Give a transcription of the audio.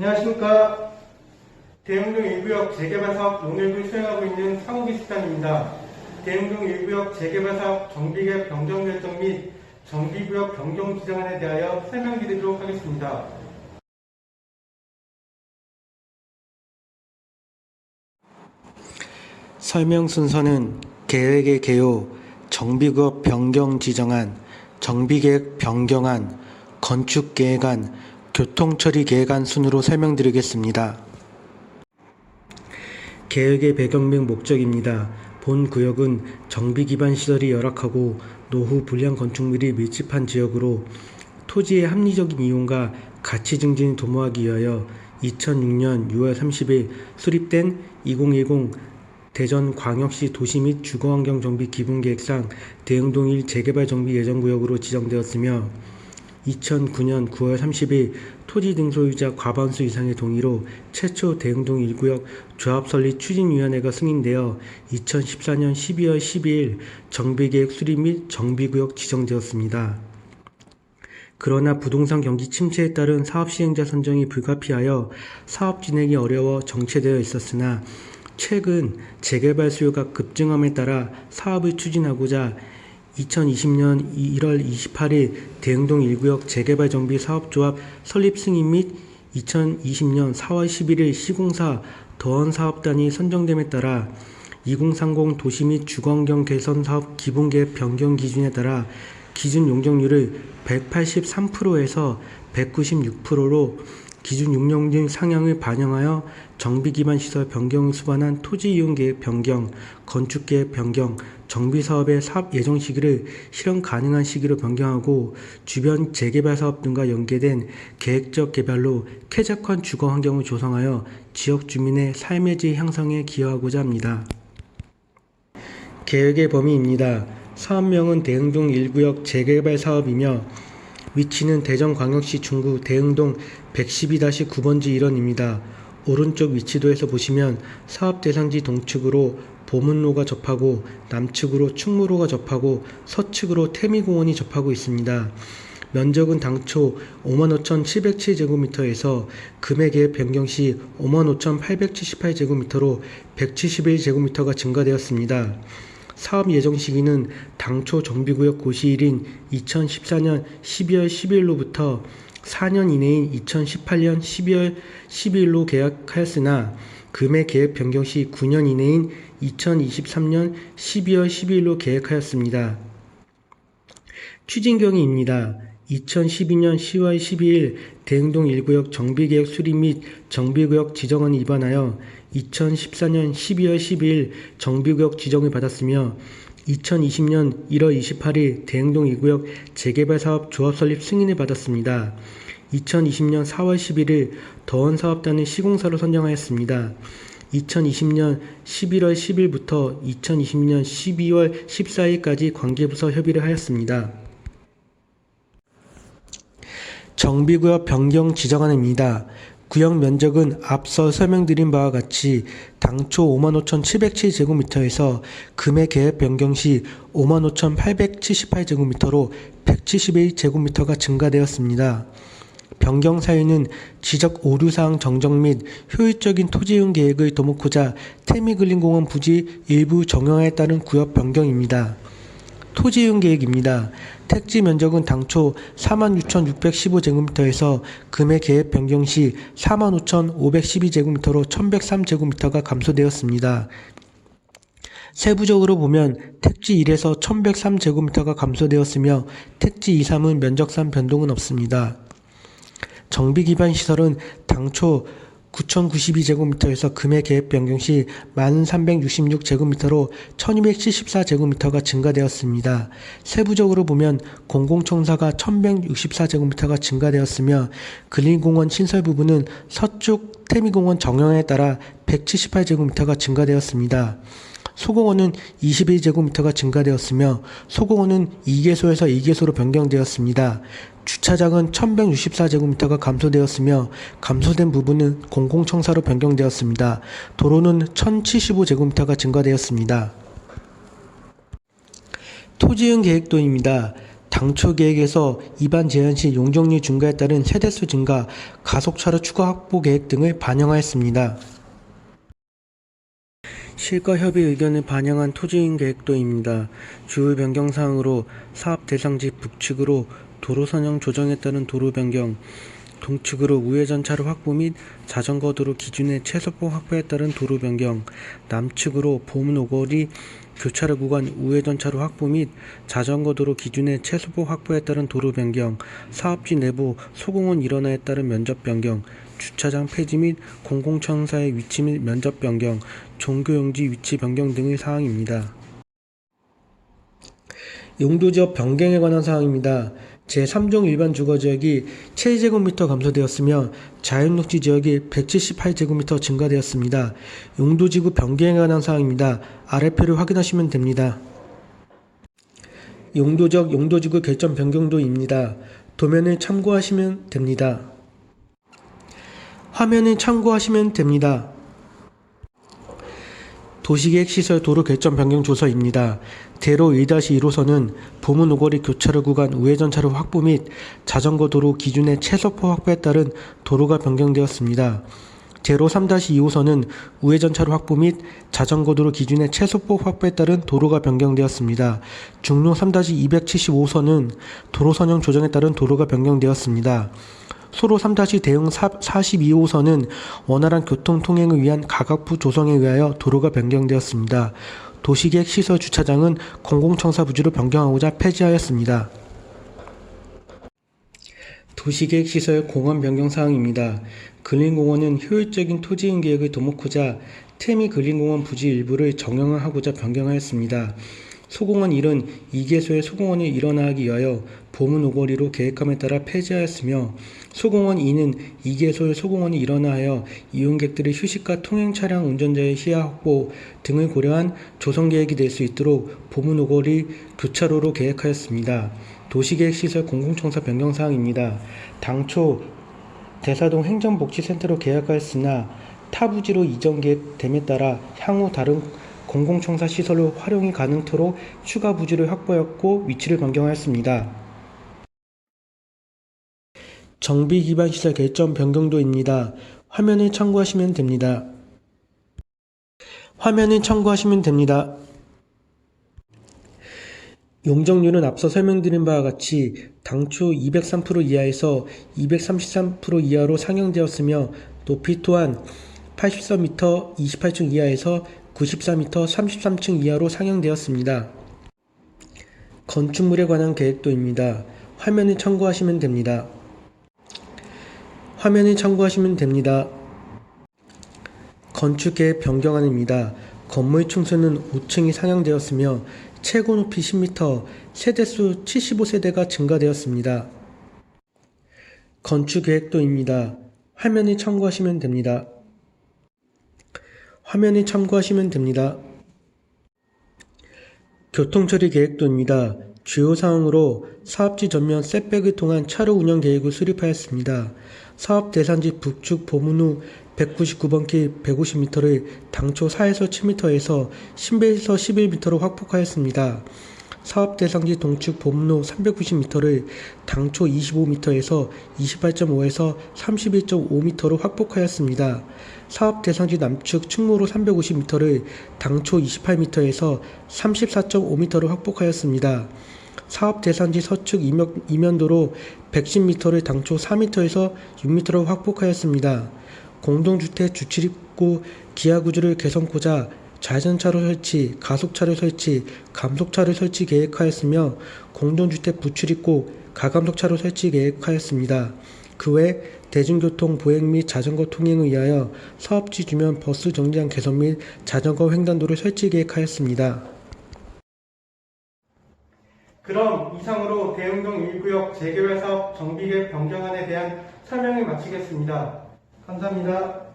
안녕하십니까. 대흥동 1구역 재개발 사업 용역을 수행하고 있는 상호기술단입니다. 대흥동 1구역 재개발 사업 정비계획 변경 결정 및 정비구역 변경 지정안에 대하여 설명드리도록 하겠습니다. 설명 순서는 계획의 개요, 정비구역 변경 지정안, 정비계획 변경안, 건축계획안, 교통처리 계획안 순으로 설명드리겠습니다. 계획의 배경 및 목적입니다. 본 구역은 정비 기반 시설이 열악하고 노후 불량 건축물이 밀집한 지역으로 토지의 합리적인 이용과 가치 증진을 도모하기 위하여 2006년 6월 30일 수립된 2010 대전 광역시 도시 및 주거환경 정비 기본 계획상 대흥동 1 재개발 정비 예정 구역으로 지정되었으며 2009년 9월 30일 토지 등 소유자 과반수 이상의 동의로 최초 대흥동 1구역 조합 설립 추진위원회가 승인되어 2014년 12월 12일 정비계획 수립 및 정비구역 지정되었습니다. 그러나 부동산 경기 침체에 따른 사업 시행자 선정이 불가피하여 사업 진행이 어려워 정체되어 있었으나 최근 재개발 수요가 급증함에 따라 사업을 추진하고자 2020년 1월 28일 대흥동 1구역 재개발 정비 사업조합 설립 승인 및 2020년 4월 11일 시공사 더원 사업단이 선정됨에 따라 2030 도시 및 주거환경 개선 사업 기본계획 변경 기준에 따라 기준 용적률을 183%에서 196%로 기준 용적률 상향을 반영하여 정비 기반 시설 변경을 수반한 토지 이용 계획 변경, 건축 계획 변경, 정비 사업의 사업 예정 시기를 실현 가능한 시기로 변경하고 주변 재개발 사업 등과 연계된 계획적 개발로 쾌적한 주거 환경을 조성하여 지역 주민의 삶의 질 향상에 기여하고자 합니다. 계획의 범위입니다. 사업명은 대흥동 1구역 재개발 사업이며 위치는 대전광역시 중구 대흥동 112-9번지 일원입니다. 오른쪽 위치도에서 보시면 사업 대상지 동측으로 보문로가 접하고 남측으로 충무로가 접하고 서측으로 태미공원이 접하고 있습니다. 면적은 당초 55,707제곱미터에서 금액의 변경 시 55,878제곱미터로 171제곱미터가 증가되었습니다. 사업 예정 시기는 당초 정비구역 고시일인 2014년 12월 12일로부터 4년 이내인 2018년 12월 12일로 계약하였으나 금액 계획 변경 시 9년 이내인 2023년 12월 12일로 계획하였습니다. 추진경위입니다. 2012년 10월 12일 대흥동 1구역 정비계획 수립 및 정비구역 지정안을 위반하여 2014년 12월 12일 정비구역 지정을 받았으며 2020년 1월 28일 대흥동 2구역 재개발 사업 조합 설립 승인을 받았습니다. 2020년 4월 11일 더원 사업단을 시공사로 선정하였습니다. 2020년 11월 10일부터 2020년 12월 14일까지 관계부서 협의를 하였습니다. 정비구역 변경 지정안입니다. 구역 면적은 앞서 설명드린 바와 같이 당초 55,707제곱미터에서 금액 계획 변경 시 55,878제곱미터로 171제곱미터가 증가되었습니다. 변경 사유는 지적 오류사항 정정 및 효율적인 토지이용 계획을 도모하고자 태미글린공원 부지 일부 정형에 따른 구역 변경입니다. 토지이용 계획입니다. 택지 면적은 당초 46,615제곱미터에서 금액 계획 변경 시 45,512제곱미터로 1,103제곱미터가 감소되었습니다. 세부적으로 보면 택지 1에서 1,103제곱미터가 감소되었으며 택지 2, 3은 면적상 변동은 없습니다. 정비 기반 시설은 당초 9,092제곱미터에서 금액 계획 변경 시 1,366제곱미터로 1,274제곱미터가 증가되었습니다. 세부적으로 보면 공공청사가 1,164제곱미터가 증가되었으며 근린공원 신설 부분은 서쪽 태미공원 정형에 따라 178제곱미터가 증가되었습니다. 소공원은 21제곱미터가 증가되었으며 소공원은 2개소에서 2개소로 변경되었습니다. 주차장은 1164제곱미터가 감소되었으며 감소된 부분은 공공청사로 변경되었습니다. 도로는 1075제곱미터가 증가되었습니다. 토지응 계획도입니다. 당초 계획에서 입안 제한 시 용적률 증가에 따른 세대수 증가, 가속차로 추가 확보 계획 등을 반영하였습니다. 실과 협의 의견을 반영한 토지인 계획도입니다. 주요 변경 사항으로 사업 대상지 북측으로 도로 선형 조정에 따른 도로 변경, 동측으로 우회전 차로 확보 및 자전거 도로 기준의 최소폭 확보에 따른 도로 변경, 남측으로 보문 오거리 교차로 구간 우회전 차로 확보 및 자전거 도로 기준의 최소폭 확보에 따른 도로 변경, 사업지 내부 소공원 일원화에 따른 면적 변경, 주차장 폐지 및 공공청사의 위치 및 면적 변경, 종교용지 위치 변경 등의 사항입니다. 용도지역 변경에 관한 사항입니다. 제3종 일반 주거지역이 7제곱미터 감소되었으며 자연녹지 지역이 178제곱미터 증가되었습니다. 용도지구 변경에 관한 사항입니다. 아래표를 확인하시면 됩니다. 용도적 용도지구 결정 변경도입니다. 도면을 참고하시면 됩니다. 화면을 참고하시면 됩니다. 도시계획 시설 도로 결정 변경 조서입니다. 대로 1-1호선은 보문 오거리 교차로 구간 우회전 차로 확보 및 자전거 도로 기준의 최소포 확보에 따른 도로가 변경되었습니다. 제로 3-2호선은 우회전 차로 확보 및 자전거 도로 기준의 최소포 확보에 따른 도로가 변경되었습니다. 중로 3-275호선은 도로 선형 조정에 따른 도로가 변경되었습니다. 소로 3- 대응 42호선은 원활한 교통 통행을 위한 가각부 조성에 의하여 도로가 변경되었습니다. 도시계획 시설 주차장은 공공청사 부지로 변경하고자 폐지하였습니다. 도시계획 시설 공원 변경 사항입니다. 근린공원은 효율적인 토지인 계획을 도모하고자 태미 근린공원 부지 일부를 정형화하고자 변경하였습니다. 소공원 1은 2개소의 소공원을 일원화하기 위하여 보문 오거리로 계획함에 따라 폐지하였으며 소공원 2는 2개소의 소공원을 일원화하여 이용객들의 휴식과 통행 차량 운전자의 시야 확보 등을 고려한 조성 계획이 될 수 있도록 보문 오거리 교차로로 계획하였습니다. 도시계획 시설 공공청사 변경 사항입니다. 당초 대사동 행정복지센터로 계약하였으나 타부지로 이전 계획됨에 따라 향후 다른 공공청사 시설로 활용이 가능토록 추가 부지를 확보했고 위치를 변경하였습니다. 정비 기반 시설 결정 변경도입니다. 화면을 참고하시면 됩니다. 화면을 참고하시면 됩니다. 용적률은 앞서 설명드린 바와 같이 당초 203% 이하에서 233% 이하로 상향되었으며 높이 또한 84m 28층 이하에서 94m 33층 이하로 상향되었습니다. 건축물에 관한 계획도입니다. 화면을 참고하시면 됩니다. 화면을 참고하시면 됩니다. 건축계획 변경안입니다. 건물 층수는 5층이 상향되었으며 최고 높이 10m, 세대수 75세대가 증가되었습니다. 건축 계획도입니다. 화면을 참고하시면 됩니다. 화면을 참고하시면 됩니다. 교통처리 계획도입니다. 주요 사항으로 사업지 전면 셋백을 통한 차로 운영 계획을 수립하였습니다. 사업 대상지 북측 보문 후 199번 길 150m를 당초 4에서 7m에서 10에서 11m로 확폭하였습니다. 사업 대상지 동측 후 390m를 당초 25m에서 28.5에서 31.5m로 확폭하였습니다. 사업 대상지 남측 충무로 350m를 당초 28m에서 34.5m로 확폭하였습니다. 사업 대상지 서측 이면, 이면 도로 110m를 당초 4m에서 6m로 확폭하였습니다. 공동주택 주출입구 기하구조를 개선코자 좌전차로 설치, 가속차로 설치, 감속차로 설치 계획하였으며 공동주택 부출입구 가감속차로 설치 계획하였습니다. 그 외 대중교통 보행 및 자전거 통행을 위하여 사업지 주변 버스 정류장 개선 및 자전거 횡단도를 설치 계획하였습니다. 그럼 이상으로 대흥동 1구역 재개발 사업 정비계획 변경안에 대한 설명을 마치겠습니다. 감사합니다.